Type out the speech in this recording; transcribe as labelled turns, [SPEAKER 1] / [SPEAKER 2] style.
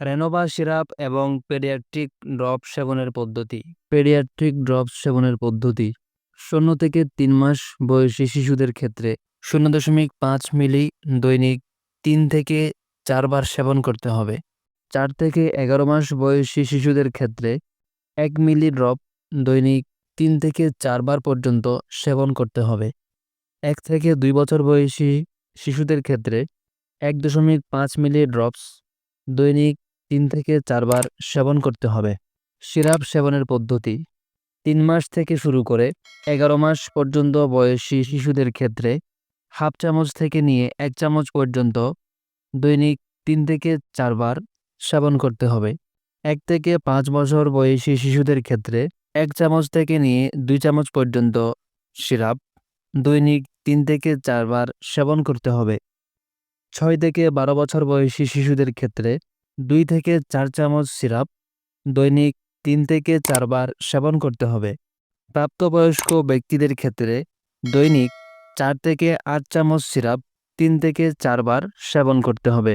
[SPEAKER 1] Renova syrup এবং paediatric drop সেবনের পদ্ধতি পেডিয়াট্রিক ড্রপ সেবনের পদ্ধতি শূন্য থেকে তিন মাস বয়সী শিশুদের ক্ষেত্রে শূন্য দশমিক পাঁচ মিলি দৈনিক তিন থেকে চারবার সেবন করতে হবে। চার থেকে এগারো মাস বয়সী শিশুদের ক্ষেত্রে এক মিলি ড্রপ দৈনিক তিন থেকে চারবার পর্যন্ত সেবন করতে হবে। এক থেকে দুই বছর বয়সী শিশুদের ক্ষেত্রে এক দশমিক পাঁচ মিলি ড্রপস দৈনিক তিন থেকে চারবার সেবন করতে হবে। সিরাপ সেবনের পদ্ধতি। তিন মাস থেকে শুরু করে এগারো মাস পর্যন্ত বয়সী শিশুদের ক্ষেত্রে হাফ চামচ থেকে নিয়ে এক চামচ পর্যন্ত দৈনিক তিন থেকে চারবার সেবন করতে হবে। এক থেকে পাঁচ বছর বয়সী শিশুদের ক্ষেত্রে এক চামচ থেকে নিয়ে দুই চামচ পর্যন্ত সিরাপ দৈনিক তিন থেকে চারবার সেবন করতে হবে। ছয় থেকে বারো বছর বয়সী শিশুদের ক্ষেত্রে দুই থেকে চার চামচ সিরাপ, দৈনিক তিন থেকে চারবার সেবন করতে হবে। প্রাপ্তবয়স্ক ব্যক্তিদের ক্ষেত্রে দৈনিক চার থেকে আট চামচ সিরাপ, তিন থেকে চারবার সেবন করতে হবে।